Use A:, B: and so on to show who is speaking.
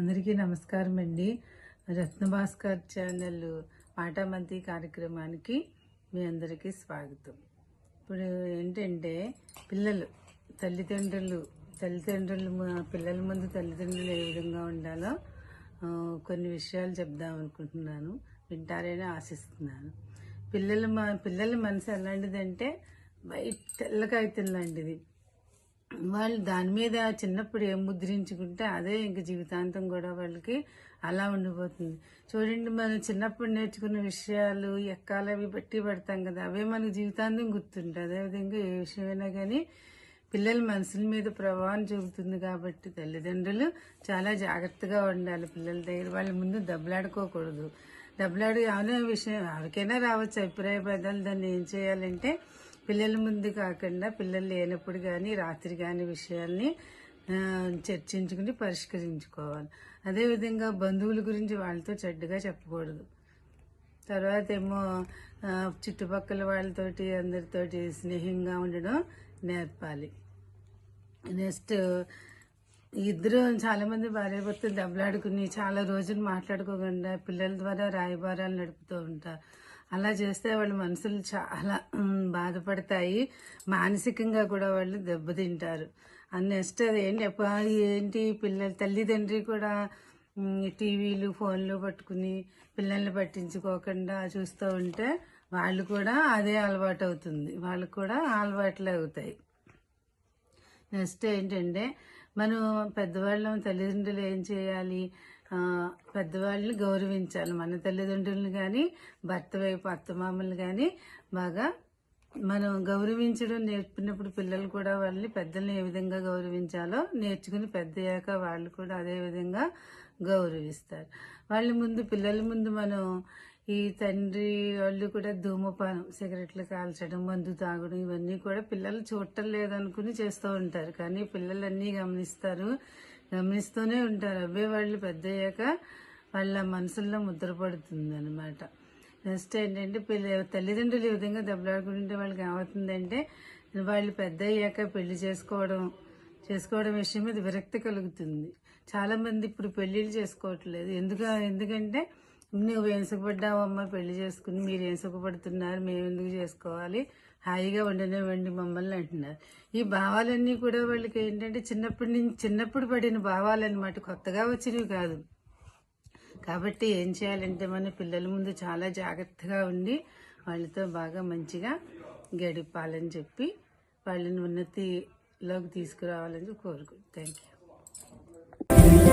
A: అందరికీ నమస్కారం అండి. రత్నభాస్కర్ ఛానల్ మాటామంతి కార్యక్రమానికి మీ అందరికీ స్వాగతం. ఇప్పుడు ఏంటంటే పిల్లలు తల్లిదండ్రులు తల్లిదండ్రులు పిల్లల ముందు తల్లిదండ్రులు ఏ విధంగా ఉండాలో కొన్ని విషయాలు చెప్దాం అనుకుంటున్నాను. వింటారని ఆశిస్తున్నాను. పిల్లల మా పిల్లల మనసు ఎలాంటిదంటే బయట తెల్లకాగితం లాంటిది. వాళ్ళు దాని మీద చిన్నప్పుడు ఏం ముద్రించుకుంటే అదే ఇంక జీవితాంతం కూడా వాళ్ళకి అలా ఉండిపోతుంది. చూడండి మనం చిన్నప్పుడు నేర్చుకున్న విషయాలు ఎక్కాలు అవి బట్టి పడతాం కదా అవే మన జీవితాంతం గుర్తుంటాయి. అదేవిధంగా ఏ విషయమైనా కానీ పిల్లల మనసుల మీద ప్రభావం చూపుతుంది కాబట్టి తల్లిదండ్రులు చాలా జాగ్రత్తగా ఉండాలి పిల్లల దగ్గర. వాళ్ళ ముందు దెబ్బలాడుకోకూడదు. దెబ్బలాడి అవునే విషయం ఎవరికైనా రావచ్చు. అభిప్రాయ భేదాలు దాన్ని ఏం చేయాలంటే పిల్లల ముందు కాకుండా పిల్లలు లేనప్పుడు కానీ రాత్రి కానీ విషయాల్ని చర్చించుకుని పరిష్కరించుకోవాలి. అదేవిధంగా బంధువుల గురించి వాళ్ళతో చెడ్డగా చెప్పకూడదు. తర్వాత ఏమో చుట్టుపక్కల వాళ్ళతోటి అందరితోటి స్నేహంగా ఉండడం నేర్పాలి. నెక్స్ట్ ఇద్దరు చాలామంది భార్య భార్యాభర్తలు దెబ్బలాడుకుని చాలా రోజులు మాట్లాడుకోకుండా పిల్లల ద్వారా రాయబారాలు నడుపుతూ ఉంటారు. అలా చేస్తే వాళ్ళ మనసులు చాలా బాధపడతాయి. మానసికంగా కూడా వాళ్ళు దెబ్బతింటారు. అండ్ నెక్స్ట్ అది ఏంటి ఏంటి పిల్లలు తల్లిదండ్రి కూడా టీవీలు ఫోన్లు పట్టుకుని పిల్లల్ని పట్టించుకోకుండా చూస్తూ ఉంటే వాళ్ళు కూడా అదే అలవాటు అవుతుంది వాళ్ళకు కూడా అలవాట్లు అవుతాయి. నెక్స్ట్ ఏంటంటే మనం పెద్దవాళ్ళం తల్లిదండ్రులు ఏం చేయాలి? పెద్దవాళ్ళని గౌరవించాలి. మన తల్లిదండ్రులను కానీ భర్త వైపు అత్తమామలు కానీ బాగా మనం గౌరవించడం నేర్పినప్పుడు పిల్లలు కూడా వాళ్ళని పెద్దల్ని ఏ విధంగా గౌరవించాలో నేర్చుకుని పెద్దయ్యాక వాళ్ళు కూడా అదే విధంగా గౌరవిస్తారు. వాళ్ళ ముందు పిల్లల ముందు మనం ఈ తండ్రి వాళ్ళు కూడా ధూమపానం సిగరెట్లు కాల్చడం మందు తాగడం ఇవన్నీ కూడా పిల్లలు చూడటం లేదనుకుని చేస్తూ ఉంటారు. కానీ పిల్లలన్నీ గమనిస్తారు. గమనిస్తూనే ఉంటారు. అవే వాళ్ళు పెద్ద అయ్యాక వాళ్ళ మనసుల్లో ముద్రపడుతుంది అనమాట నెక్స్ట్ ఏంటంటే పిల్ల తల్లిదండ్రులు ఈ విధంగా దెబ్బలాడుకుంటుంటే వాళ్ళకి ఏమవుతుందంటే వాళ్ళు పెద్ద అయ్యాక పెళ్ళి చేసుకోవడం చేసుకోవడం విషయం మీద విరక్తి కలుగుతుంది. చాలామంది ఇప్పుడు పెళ్ళిళ్ళు చేసుకోవట్లేదు. ఎందుకు ఎందుకంటే నువ్వు ఏం సుఖపడ్డావమ్మా పెళ్ళి చేసుకుని మీరు ఏం సుఖపడుతున్నారు? మేము ఎందుకు చేసుకోవాలి? హాయిగా వండినవ్వండి మమ్మల్ని అంటున్నారు. ఈ భావాలన్నీ కూడా వాళ్ళకి ఏంటంటే చిన్నప్పటి నుంచి చిన్నప్పుడు పడిన భావాలన్నమాట. కొత్తగా వచ్చినవి కాదు. కాబట్టి ఏం చేయాలంటే మన పిల్లల ముందు చాలా జాగ్రత్తగా ఉండి వాళ్ళతో బాగా మంచిగా గడిపాలని చెప్పి వాళ్ళని ఉన్నతిలోకి తీసుకురావాలని కోరుకుంటాను థ్యాంక్ యూ